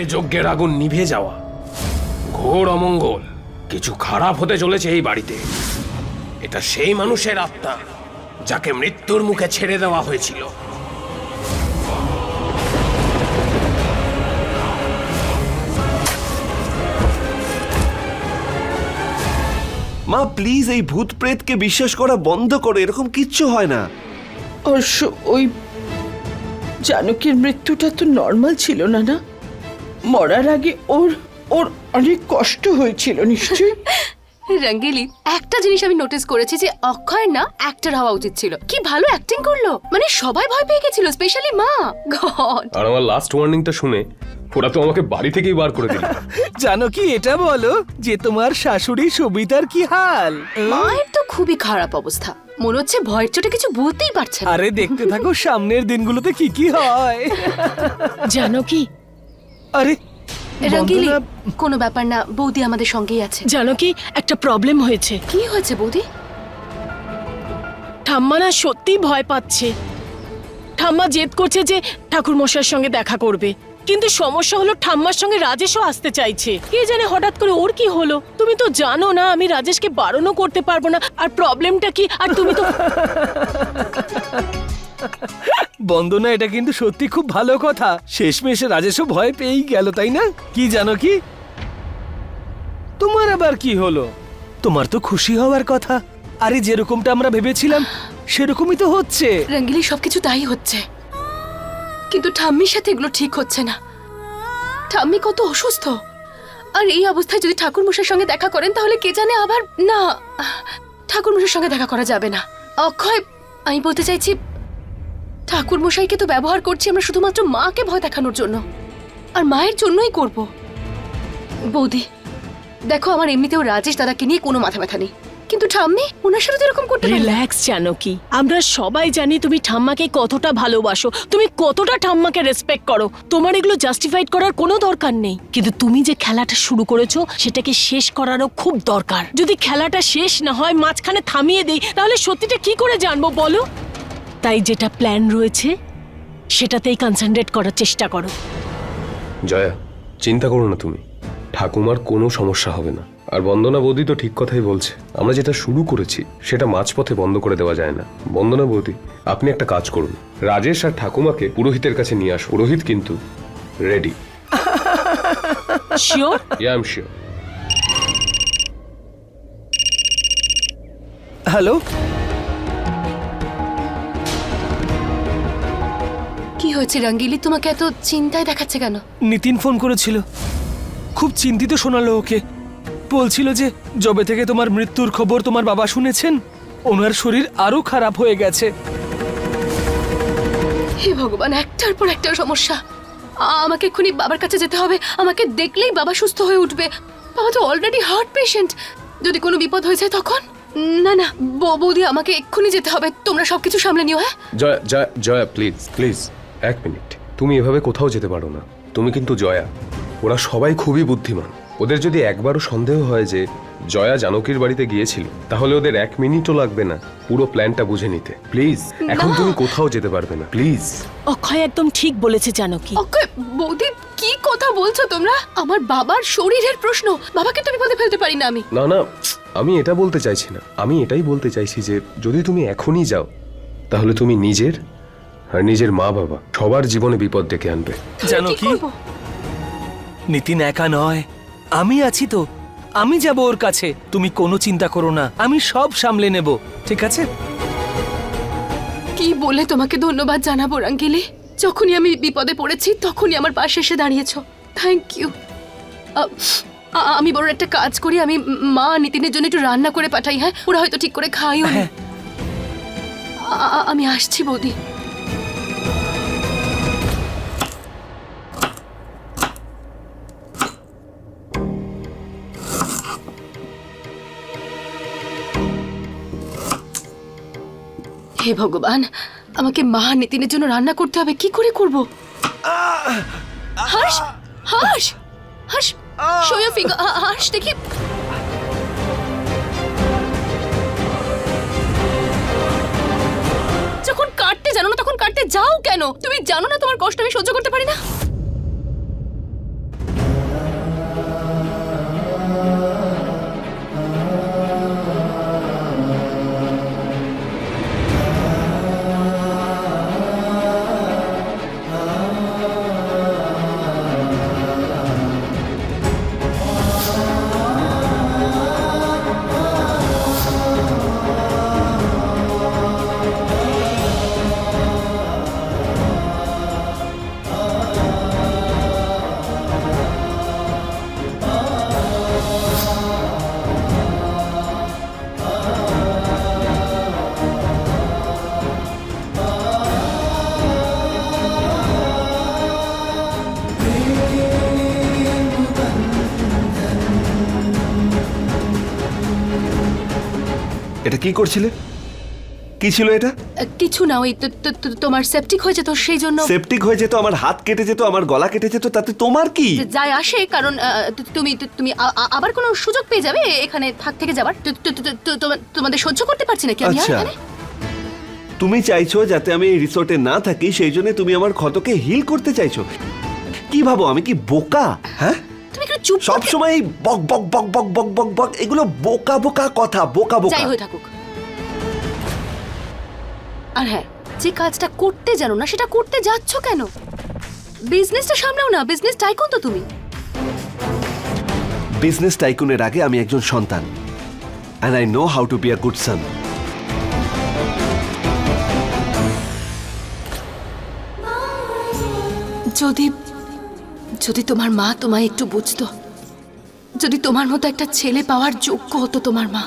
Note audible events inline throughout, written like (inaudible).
এভাবে যজ্ঞের আগুন নিভে যাওয়া। ঘোর অমঙ্গল কিছু খারাপ হতে চলেছে এই বাড়িতে। এটা সেই মানুষের আত্মা যাকে মৃত্যুর মুখে ছেড়ে দেওয়া হয়েছিল। মা প্লিজ এই ভূত প্রেতকে বিশ্বাস করা বন্ধ করো এরকম কিচ্ছু হয় না। অবশ্য ওই জানকীর মৃত্যুটা তো নর্মাল ছিল না না মরার আগে ওর ওর অনেক কষ্ট হয়েছিল নিশ্চয়ই? (laughs) রঙ্গেলি একটা জিনিস আমি নোটিস করেছি যে অক্ষয় না অ্যাক্টর হওয়া উচিত ছিল। কি ভালো অ্যাক্টিং করল। মানে সবাই ভয় পেয়ে গেছিল স্পেশালি মা। গড আর আমার লাস্ট ওয়ার্নিংটা শুনে ওরা তো আমাকে বাড়ি থেকেই বার করে দিল। (laughs) জানো কি এটা বলো? যে তোমার শাশুড়ি সবিতার কি হাল? মায়ের তো খুবই খারাপ অবস্থা। মনে হচ্ছে ভয়ের চোটে কিছু বলতেই পারছে না। আরে দেখতে থাকো সামনের দিনগুলোতে কি কি হয়। (laughs) জানো কি? আরে রঙ্গিলি কোনো ব্যাপার না বৌদি আমাদের সঙ্গেই আছে। জানো কি? একটা প্রবলেম হয়েছে। কি হয়েছে বৌদি? ঠাম্মা না সত্যি ভয় পাচ্ছে। ঠাম্মা জেদ করছে যে ঠাকুর মশাইয়ের সঙ্গে দেখা করবে। কিন্তু সমস্যা হলো ঠাম্মার সঙ্গে রাজেশও আসতে চাইছে। কে জানে হঠাৎ করে ওর কি হলো? তুমি তো জানো না আমি রাজেশকে বারণও করতে পারব না। আর প্রবলেমটা কি? আর তুমি তো (laughs) বন্দনা, এটা কিন্তু সত্যি খুব ভালো কথা। শেষমেশে রাজেশও ভয় পেয়েই গেল, তাই না? কি জানো কি? তোমার আবার কি হলো? তোমার তো খুশি হওয়ার কথা। আরে, যেরকমটা আমরা ভেবেছিলাম, সেরকমই তো হচ্ছে। রঙ্গিলি সবকিছু তাই হচ্ছে। কিন্তু ঠাম্মির সাথে এগুলো ঠিক হচ্ছে না। ঠাম্মি কত অসুস্থ। আর এই অবস্থায় যদি ঠাকুর মশাইয়ের সঙ্গে দেখা করেন, তাহলে কে জানে আবার না ঠাকুর মশাইয়ের সঙ্গে দেখা করা যাবে না। অক্ষয়, আমি বলতে চাইছি ঠাকুর মশাইকে তো ব্যবহার করছি আমরা শুধুমাত্র মাকে ভয় দেখানোর জন্য। আর মায়ের জন্যই করব। বৌদি, দেখো আমার এমনিতেও রাজেশ দাদাকে নিয়ে কোনো মাথা ব্যথা নেই। কিন্তু ঠাম্মি, ওনার সাথে তো এরকম করতে রিল্যাক্স জানো কি আমরা সবাই জানি তুমি ঠাম্মাকে কতটা ভালোবাসো। তুমি কতটা ঠাম্মাকে রেসপেক্ট করো। তোমার এগুলো জাস্টিফাইড করার কোনো দরকার নেই। কিন্তু তুমি যে খেলাটা শুরু করেছ, সেটাকে শেষ করারও খুব দরকার। যদি খেলাটা শেষ না হয়, মাঝখানে থামিয়ে দেই, তাহলে সত্যিটা কি করে জানব বলো? তাই যেটা প্ল্যান রয়েছে সেটাতেই কনসেন্ট্রেট করার চেষ্টা করো। জয়া চিন্তা করো না তুমি। ঠাকুমার কোনো সমস্যা হবে না। আর বন্দনা বৌদি তো ঠিক কথাই বলছে। আমরা যেটা শুরু করেছি সেটা মাঝপথে বন্ধ করে দেওয়া যায় না। বন্দনা বৌদি আপনি একটা কাজ করুন। রাজেশ আর ঠাকুমাকে পুরোহিতের কাছে নিয়ে আসুন। পুরোহিত কিন্তু ready sure yeah sure hello হয়েছে রঙ্গিলি তোমাকে এত চিন্তায় দেখাচ্ছে কেন? নিতিন ফোন করেছিল। খুব চিন্তিত শোনালো ওকে। বলছিল যে যবে থেকে তোমার মৃত্যুর খবর তোমার বাবা শুনেছেন ওনার শরীর আরও খারাপ হয়ে গেছে। হে ভগবান একটার পর একটা সমস্যা। আমাকে এক্ষুনি বাবার কাছে যেতে হবে। আমাকে দেখলেই বাবা সুস্থ হয়ে উঠবে। বাবা তো অলরেডি হার্ট পেশেন্ট যদি কোনো বিপদ হয়ে যায় তখন? না না বৌ- বৌদি আমাকে এক্ষুনি যেতে হবে। তোমরা সবকিছু সামলে নিও হ্যাঁ? জয়া জয়া জয়া প্লিজ প্লিজ এক মিনিট। তুমি এভাবে কোথাও যেতে পারো না। তুমি কিন্তু জয়া। ওরা সবাই খুবই বুদ্ধিমান। ওদের যদি একবারও সন্দেহ হয় যে জয়া জানকীর বাড়িতে গিয়েছিল তাহলে ওদের এক মিনিটও লাগবে না পুরো প্ল্যানটা বুঝে নিতে। প্লিজ এখন তুমি কোথাও যেতে পারবে না প্লিজ। অক্ষয় একদম ঠিক বলেছে জানো কি ওকে বৌদি কি কথা বলছো তোমরা? আমার বাবার শরীরের প্রশ্ন। বাবাকে তো বিপদে ফেলতে পারি না আমি। না না আমি এটা বলতে চাইছি না। আমি এটাই বলতে চাইছি যে যদি তুমি এখনই যাও তাহলে তুমি নিজের আর নিজের মা বাবা সবার জীবনে বিপদ ডেকে আনবে। জানো কি? নিতিন একা নয়। আমি আছি তো। আমি যাব ওর কাছে। তুমি কোনো চিন্তা করো না। আমি সব সামলে নেব। ঠিক আছে? কি বলে তোমাকে ধন্যবাদ জানাব রাঙ্গিলি? যখনই আমি বিপদে পড়েছি তখনই আমার পাশে এসে দাঁড়িয়েছ। থ্যাংক ইউ আমি বড় একটা কাজ করি। আমি মা নিতিনের জন্য একটু রান্না করে পাঠাই হ্যাঁ? ওরা হয়তো ঠিক করে খাইও না। হ্যাঁ। আমি আসছি বৌদি। হে ভগবান, আমাকে মা নিতিনের জন্য রান্না করতে হবে, কি করে করব? হাস হাস হাস শো ফিগ হাস, দেখি। যখন কাটতে জানো না, তখন কাটতে যাও কেন? তুমি জানো না তোমার কষ্ট, আমি সহ্য করতে পারি না? কি করছিলে? কি ছিল এটা? কিছু না ওই তোমার সেপটিক হয়েছে তো সেই জন্য সেপটিক হয়ে যেত আমার হাত কেটে যেত আমার গলা কেটে যেত তাতে তোমার কি? যায় আসে কারণ তুমি তুমি আবার কোনো সুযোগ পেয়ে যাবে এখানে থাক থেকে যাবার? তোমাদের সহ্য করতে পারছি না কি আমি আচ্ছা। এখানে? তুমি চাইছো যাতে আমি এই রিসোর্টে না থাকি সেই জন্য তুমি আমার ক্ষতকে হিল করতে চাইছো। কি ভাবো আমি কি বোকা? হ্যাঁ? তুমি একটু চুপ সব সময় বক বক বক বক বক বক বক এগুলো বোকা বোকা কথা বোকা বোকা। যাই হয়ে থাকুক। আর হ্যাঁ যে কাজটা করতে জানো না সেটা করতে যাচ্ছ কেন? বিজনেসটা সামলাও না বিজনেস টাইকুন তো তুমি। বিজনেস টাইকুনের আগে আমি একজন সন্তান। And I know how to be a good son যদি যদি তোমার মা তোমায় একটু বুঝতো যদি তোমার মতো একটা ছেলে পাওয়ার যোগ্য হতো তোমার মা।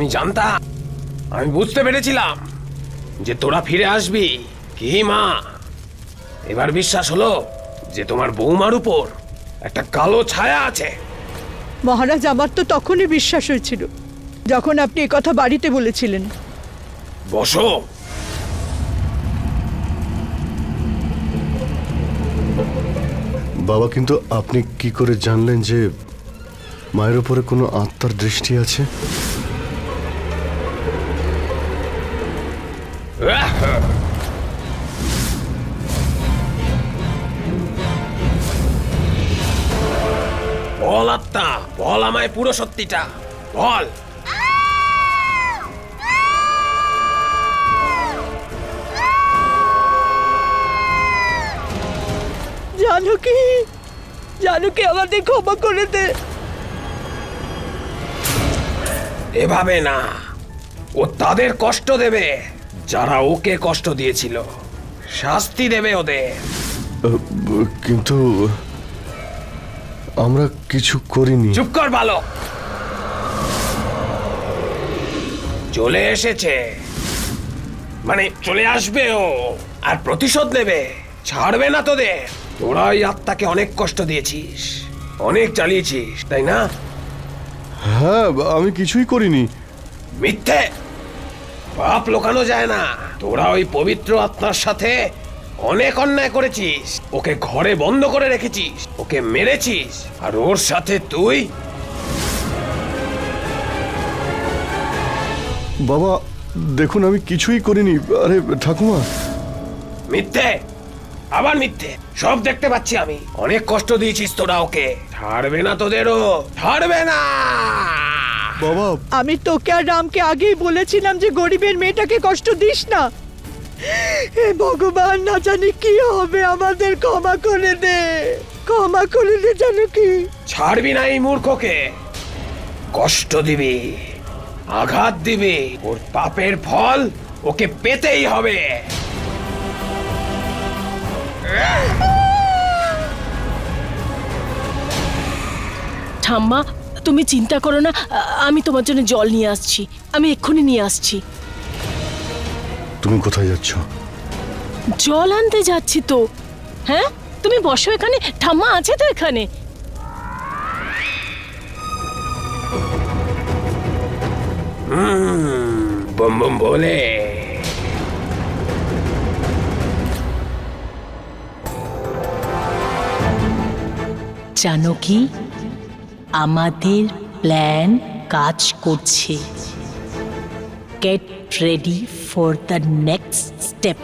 আমি জানতাম। আমি বুঝতে পেরেছিলাম যে তোরা ফিরে আসবি। কি মা? এবার বিশ্বাস হলো যে তোমার বৌমার উপর একটা কালো ছায়া আছে। মহারাজ আমার তো তখনই বিশ্বাস হয়েছিল যখন আপনি কথা বাড়িতে বলেছিলেন। বসো। বাবা কিন্তু আপনি কি করে জানলেন যে মায়ের উপরে কোনো আত্মার দৃষ্টি আছে? আমায় পুরো সত্যিটা বল। আমাদের ক্ষমা করে দে। এভাবে না ও তাদের কষ্ট দেবে যারা ওকে কষ্ট দিয়েছিল। শাস্তি দেবে ওদের। কিন্তু আমরা কিছু করিনি। চুপ কর বালক। চলে এসেছে। মানে চলে আসবে ও আর প্রতিশোধ নেবে ছাড়বে না তোদের। তোরা ওই আত্মাকে অনেক কষ্ট দিয়েছিস অনেক চালিয়েছিস তাই না? হ্যাঁ আমি কিছুই করিনি। মিথ্যে। পাপ লোকানো যায় না। তোরা ওই পবিত্র আত্মার সাথে অনেক অন্যায় করেছিস। ওকে ঘরে বন্ধ করে রেখেছিস। ওকে মেরেছিস। আর ওর সাথে তুই? বাবা দেখুন আমি কিছুই করিনি। আরে ঠাকুমা। মিথ্যে! আবার মিথ্যে! সব দেখতে পাচ্ছি আমি। অনেক কষ্ট দিয়েছিস তোরা ওকে। ছাড়বে না তোদেরও। ছাড়বে না! বাবা। আমি তোকে আর রামকে আগেই বলেছিলাম যে গরিবের মেয়েটাকে কষ্ট দিস না। হে ভগবান না জানি কি হবে আমাদের ক্ষমা করে দে। ক্ষমা করে দে জানো কি। ছাড়বি না এই মূর্খকে। কষ্ট দিবি আঘাত দিবি ওর পাপের ফল ওকে পেতেই হবে। ঠাম্মা তুমি চিন্তা করো না আমি তোমার জন্য জল নিয়ে আসছি আমি এক্ষুনি নিয়ে আসছি। তুমি কোথায় যাচ্ছ? জল আনতে যাচ্ছি তো। হ্যাঁ? তুমি বসো এখানে ঠাম্মা আছে তো এখানে। বম বম বলে। জানো কি? আমাদের প্ল্যান কাজ করছে। Get ready for the next step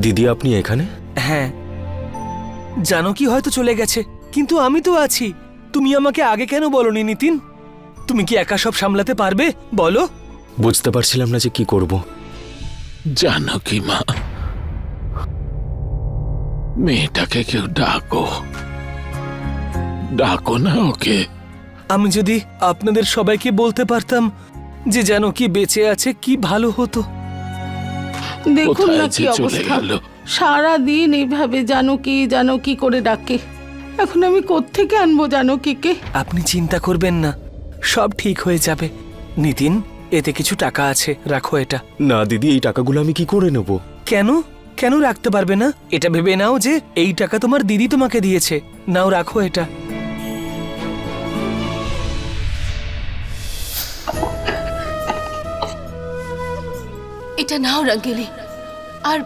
দিদি আপনি এখানে? হ্যাঁ। জানো কি হয়তো চলে গেছে? কিন্তু আমি তো আছি। তুমি আমাকে আগে কেন বলনি নিতিন? তুমি কি একা সব সামলাতে পারবে? বলো। বুঝতে পারছিলাম না যে কি করব। জানকী মা? মেয়েটাকে কেউ ডাকো। ডাকো না ওকে। আমি যদি আপনাদের সবাইকে বলতে পারতাম যে যেন কি বেঁচে আছে কি ভালো হতো। দেখুন কোথায় না যে কি চলে অবস্থা। গেল। সারা দিন এইভাবে জানো কি জানো কি করে ডাকে। এখন আমি কোত্থেকে আনব জানকীকে আপনি চিন্তা করবেন না সব ঠিক হয়ে যাবে। নিতিন এতে কিছু টাকা আছে রাখো এটা। না দিদি এই টাকাগুলো আমি কি করে নেব? কেন? কেন রাখতে পারবে না? এটা ভেবে নাও যে এই টাকা তোমার দিদি তোমাকে দিয়েছে। নাও রাখো এটা। এটা নাও রঙ্গেলি আর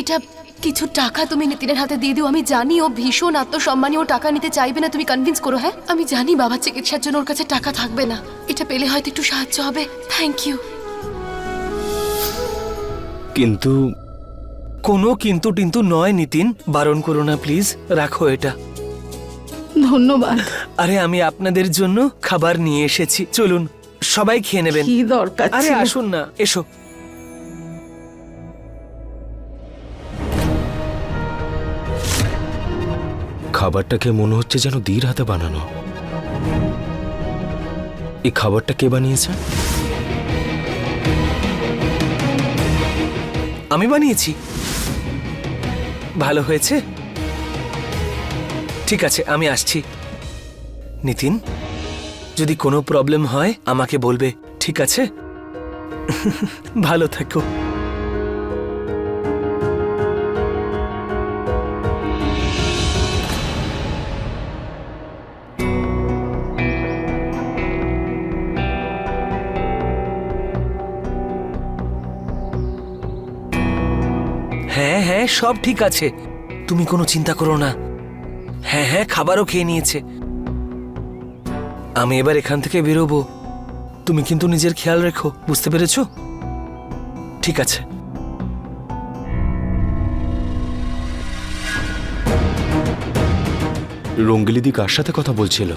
এটা কিছু টাকা তুমি নিতিনের হাতে দিয়ে দিও। আমি জানি ও ভীষণ আত্মসম্মানী ও টাকা নিতে চাইবে না তুমি কনভিন্স করো হ্যাঁ? আমি জানি বাবার চিকিৎসার জন্য ওর কাছে টাকা থাকবে না। এটা পেলে হয়তো একটু সাহায্য হবে। থ্যাংক ইউ কিন্তু কোনো কিন্তু টিন্তু নয় নিতিন। বারণ করো না প্লিজ রাখো এটা। ধন্যবাদ। আরে আমি আপনাদের জন্য খাবার নিয়ে এসেছি। চলুন সবাই খেয়ে নেবেন। কি দরকার আরে আসুন না এসো। খাবারটাকে মনে হচ্ছে যেন দির হাতে বানানো। এই খাবারটা কে বানিয়েছে? আমি বানিয়েছি। ভালো হয়েছে? ঠিক আছে, আমি আসছি। নিতিন, যদি কোনো প্রবলেম হয়, আমাকে বলবে, ঠিক আছে? ভালো থাকো। সব ঠিক আছে। তুমি কোনো চিন্তা করো না। হ্যাঁ হ্যাঁ খাবারও খেয়ে নিয়েছে। আমি এবার এখান থেকে বেরোবো। তুমি কিন্তু নিজের খেয়াল রেখো, বুঝতে পেরেছ? ঠিক আছে। রঙ্গিলিদি কার সাথে কথা বলছিল?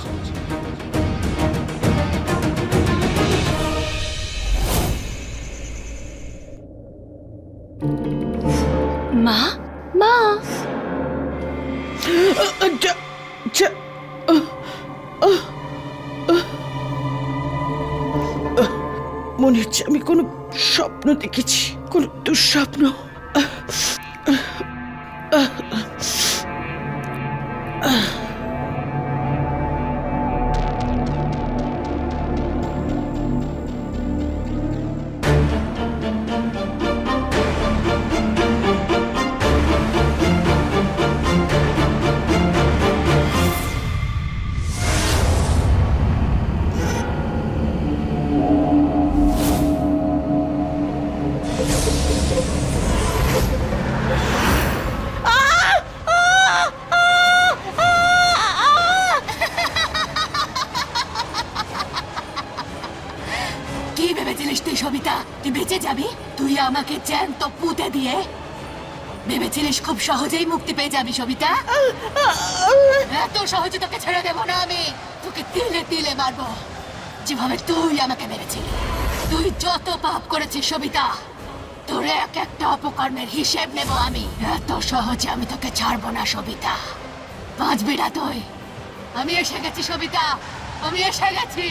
খুব সহজেই মুক্তি পেয়ে যাবি, সবিতা। এত সহজে তোকে ছেড়ে দেবো না আমি। তোকে তিলে তিলে মারবো। যেভাবে তুই আমাকে মেরেছিলি, তুই যত পাপ করেছিস, সবিতা, তোর এক একটা অপকর্মের হিসেব নেব আমি। এত সহজে আমি তোকে ছাড়বো না, সবিতা। বাঁচবি না তুই। আমি এসে গেছি, সবিতা। আমি এসে গেছি।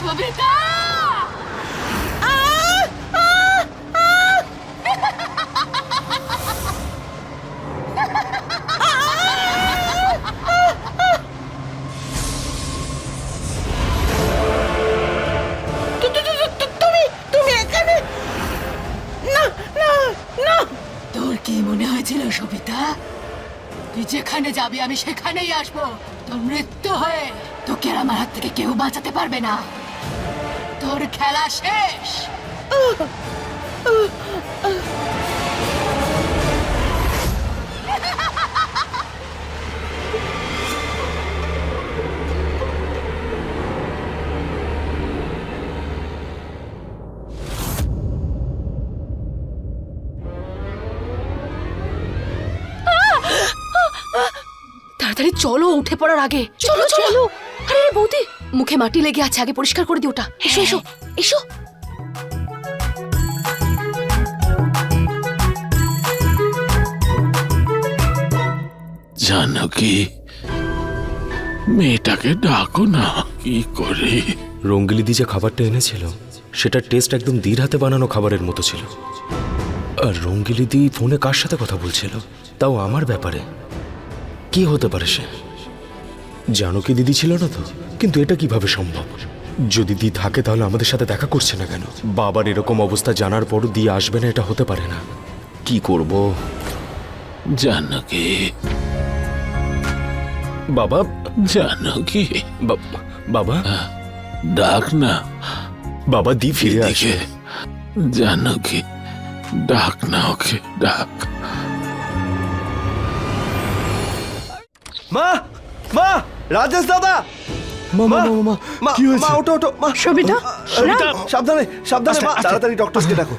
সবিতা তু- তু- তু- তু- তুমি তুমি এখানে না না না তোর কি মনে হয়েছিল সবিতা? তুই যেখানে যাবি আমি সেখানেই আসব। তোর মৃত্যু হয়ে তোকে আর আমার হাত থেকে কেউ বাঁচাতে পারবে না। তোর খেলা শেষ। তাড়াতাড়ি চলো উঠে পড়ার আগে। চলো চলো। আরে আরে, বৌদি মুখে মাটি লেগে আছে আগে পরিষ্কার করে দিও ওটা। এসো এসো এসো। জানকী মেয়েটাকে ডাকো না কি করে? রঙ্গিলিদি যে খাবারটা এনেছিল। সেটার টেস্ট একদম দির হাতে বানানো খাবারের মতো ছিল। আর রঙ্গিলিদি ফোনে কার সাথে কথা বলছিল? তাও আমার ব্যাপারে। কি হতে পারে সে? জানো কি দিদি ছিল না তো? কিন্তু এটা কীভাবে সম্ভব? যদি দি থাকে তাহলে আমাদের সাথে দেখা করছে না কেন? বাবার এরকম অবস্থা জানার পরও দিয়ে আসবে না এটা হতে পারে না। কি করব? জানকি বাবা জানকি বা- বাবা? ডাক না। বাবা দি ফিরে আসে। এদিকে জানকি ডাক না ওকে ডাক। মা মা রাজেশ দাদা! মা মা মা, কি হয়েছে? মা ওটো ওটো মা। সবিতা? সবিতা সাবধানে সাবধানে মা তাড়াতাড়ি ডক্টরকে ডাকো।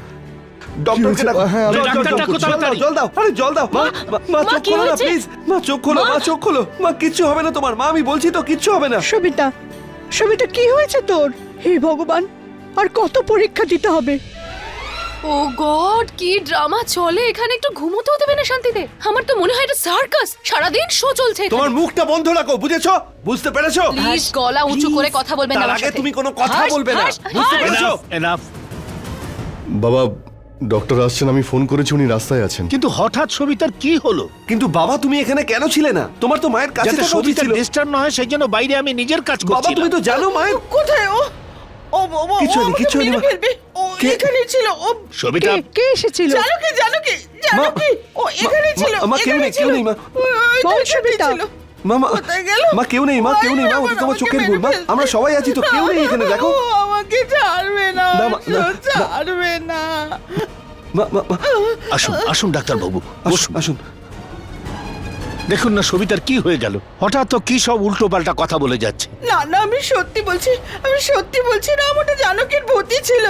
ডক্টরকে ডাকো হ্যাঁ, জল, ডাক্তার দাও জল দাও আরে জল দাও। মা মা- মা মা, চোখ কি খোলো না হয়েছে? প্লিজ মা চোখ খোলো মা। চোখ খোলো। মা কিচ্ছু হবে না তোমার। মা আমি বলছি তো কিচ্ছু হবে না। সবিতা সবিতা কি হয়েছে তোর? হে ভগবান আর কত পরীক্ষা দিতে হবে? ও গড কি ড্রামা চলে। এখানে একটু ঘুমোতেও দেবে না শান্তিতে। আমার তো মনে হয় এটা সার্কাস। সারাদিন শো চলছে এখানে। তোমার মুখটা বন্ধ রাখো বুঝেছ? বুঝতে পেরেছ? প্লিজ গলা উঁচু করে কথা বলবেন না তার আমার আগে সাথে। তুমি কোনো কথা হাস, বলবে না হাস, বুঝতে হাস। পেরেছ? এনাফ বাবা ডক্টর আসছেন আমি ফোন করেছি উনি রাস্তায় আছেন। কিন্তু হঠাৎ সবিতার কি হলো? কিন্তু বাবা তুমি এখানে কেন ছিলে না? তোমার তো মায়ের কাছে যাতে থাকা উচিত সবিতার ছিল। ডিস্টার্ব না হয় সেই জন্য বাইরে আমি নিজের কাজ বাবা করছি তুমি তো জানো মায়ের কোথায়? ও ও ও ও কিছু হয়নি, কিছু হয়নি, মা। ফেলবে। ও কে? এখানে ছিল। ও সবিতা। কে কে এসেছিল? জানো কি জানো কি জানো মা, কি? ও এখানে মা, ছিল মা, কেউ নেই, কেউ নেই, মা। এখানেই সবিতা। কোথায় গেল? মা কেউ নেই মা কেউ নেই মা ওটা তোমার চোখের ভুল মা। আমরা সবাই আছি তো কেউ নেই এখানে দেখো। আমাকে ছাড়বে না ছাড়বে না। মা মা মা। আসুন আসুন ডাক্তার বাবু আসুন আসুন। দেখুন না সবিতার কি হয়ে গেল। হঠাৎ তো কি সব উল্টো পাল্টা কথা বলে যাচ্ছে? না না আমি সত্যি বলছি আমি সত্যি বলছি না আমার জানকের ভূতি ছিল।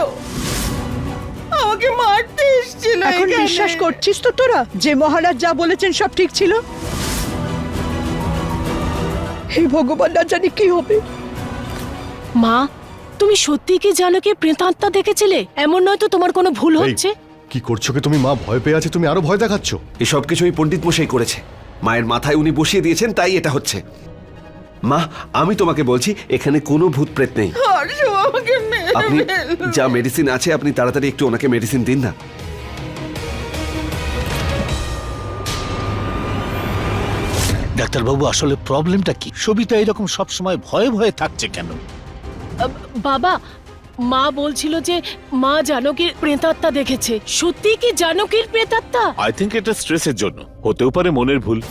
আমাকে মারতে এসেছিল এখন এখানে। বিশ্বাস করছিস তো তোরা? যে মহারাজ যা বলেছেন সব ঠিক ছিল? হে ভগবান না জানি কি হবে। মা তুমি সত্যি কি জানো কি প্রেতাত্মা দেখেছিলে? এমন নয় তো তোমার কোনো ভুল হচ্ছে? কি করছ কি তুমি? মা ভয় পেয়ে আছে তুমি আরও ভয় দেখাচ্ছ। এসব কিছু ওই পণ্ডিত মশাই করেছে। মায়ের মাথায় উনি বসিয়ে দিয়েছেন তাই এটা হচ্ছে। মা আমি তোমাকে বলছি এখানে কোনো ভূত প্রেত নেই আপনি যা মেডিসিন আছে আপনি তাড়াতাড়ি একটু ওনাকে মেডিসিন দিন না। ডাক্তার বাবু আসলে প্রবলেমটা কি? সবিতা এরকম সব সময় ভয়ে ভয়ে থাকছে কেন? বাবা মা বলছিল যে মা জানকীর প্রেতাত্মা দেখেছে। সত্যি কি জানকীর প্রেতাত্মা? আই থিঙ্ক এটা স্ট্রেসের জন্য। হতেও পারে মনের ভুল।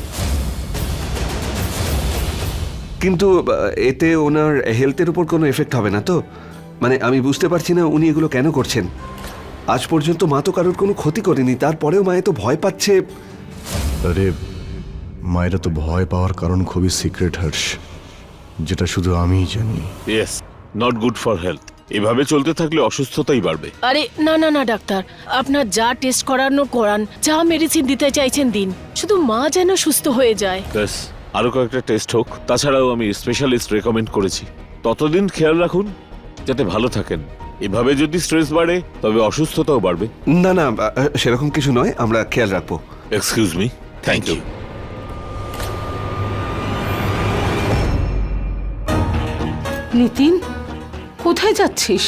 কিন্তু এতে ওনার হেলথের উপর কোনো এফেক্ট হবে না তো? মানে আমি বুঝতে পারছি না উনি এগুলো কেন করছেন। আজ পর্যন্ত মা তো কারোর কোনো ক্ষতি করেনি তারপরেও মায়ে তো ভয় পাচ্ছে। আরে মায়েরা তো ভয় পাওয়ার কারণ খুবই সিক্রেট হার্স যেটা শুধু আমিই জানি। Yes not good for health এভাবে চলতে থাকলে অসুস্থতাই বাড়বে। আরে না না না ডাক্তার। আপনার যা টেস্ট করানো করান যা মেডিসিন দিতে চাইছেন দিন শুধু মা যেন সুস্থ হয়ে যায়। ব্যাস আরও কয়েকটা টেস্ট হোক তাছাড়াও আমি স্পেশালিস্ট রেকমেন্ড করেছি। ততদিন খেয়াল রাখুন যাতে ভালো থাকেন। এভাবে যদি স্ট্রেস বাড়ে তবে অসুস্থতাও বাড়বে। না না আহ, সেরকম কিছু নয় আমরা খেয়াল রাখব। Excuse me thank you Nitin কোথায় যাচ্ছিস?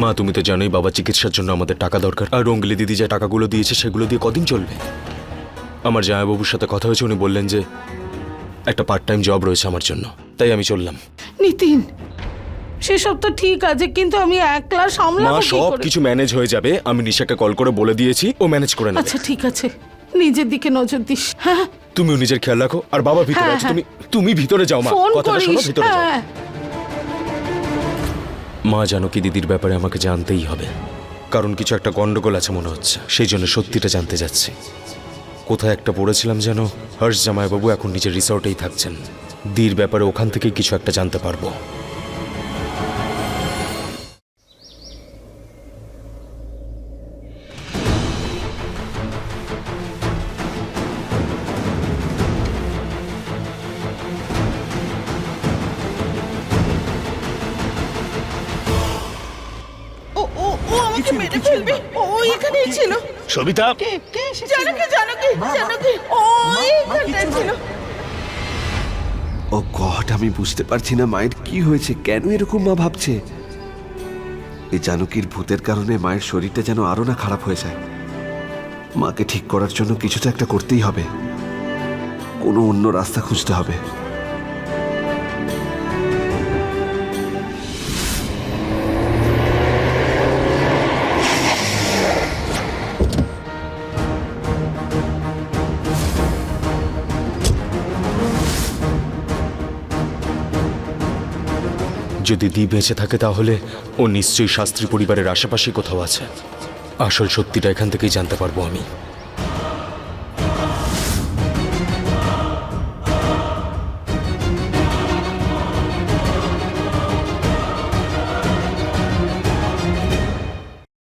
মা তুমি তো জানোই বাবা চিকিৎসার জন্য আমাদের টাকা দরকার। আর রঙ্গলি দিদি যে টাকাগুলো দিয়েছে সেগুলো দিয়ে কদিন চলবে? আমার জামাইবাবুর সাথে কথা হয়েছে উনি বললেন যে একটা পার্ট টাইম জব রয়েছে আমার জন্য। তাই আমি চললাম। নিতিন সেসব তো ঠিক আছে কিন্তু আমি একলা মা সামলাবো কি সব করে? কিছু ম্যানেজ হয়ে যাবে। আমি নিশাকে কল করে বলে দিয়েছি ও ম্যানেজ করে নেবে। আচ্ছা ঠিক আছে। নিজের দিকে নজর দিস হ্যাঁ? তুমিও নিজের খেয়াল রাখো। আর বাবা ভিতরে হ্যাঁ, আছে হ্যাঁ। তুমি তুমি ভিতরে যাও মা। ফোন কথাটা শোনো করিস ভিতরে যাও। হ্যাঁ। মা জানকি দিদির ব্যাপারে আমাকে জানতেই হবে। কারণ কিছু একটা গন্ডগোল আছে মনে হচ্ছে, সেই জন্য সত্যিটা জানতে যাচ্ছি। কোথায় একটা পড়েছিলাম যেন হর্ষ জামাইবাবু এখন নিজের রিসর্টেই থাকছেন। দির ব্যাপারে ওখান থেকে কিছু একটা জানতে পারব। সবিতা জানকি জানকি জানকি। ও এখানটায় ছিল? ও গড আমি বুঝতে পারছি না মায়ের কি হয়েছে কেন এরকম মা ভাবছে? এই জানকীর ভূতের কারণে মায়ের শরীরটা যেন আরও না খারাপ হয়ে যায়। মাকে ঠিক করার জন্য কিছু তো একটা করতেই হবে। কোনো অন্য রাস্তা খুঁজতে হবে। যদি দি বেঁচে থাকে তাহলে, ও নিশ্চয়ই শাস্ত্রী পরিবারের আশেপাশে কোথাও আছে। আসল সত্যিটা এখান থেকেই জানতে পারব আমি।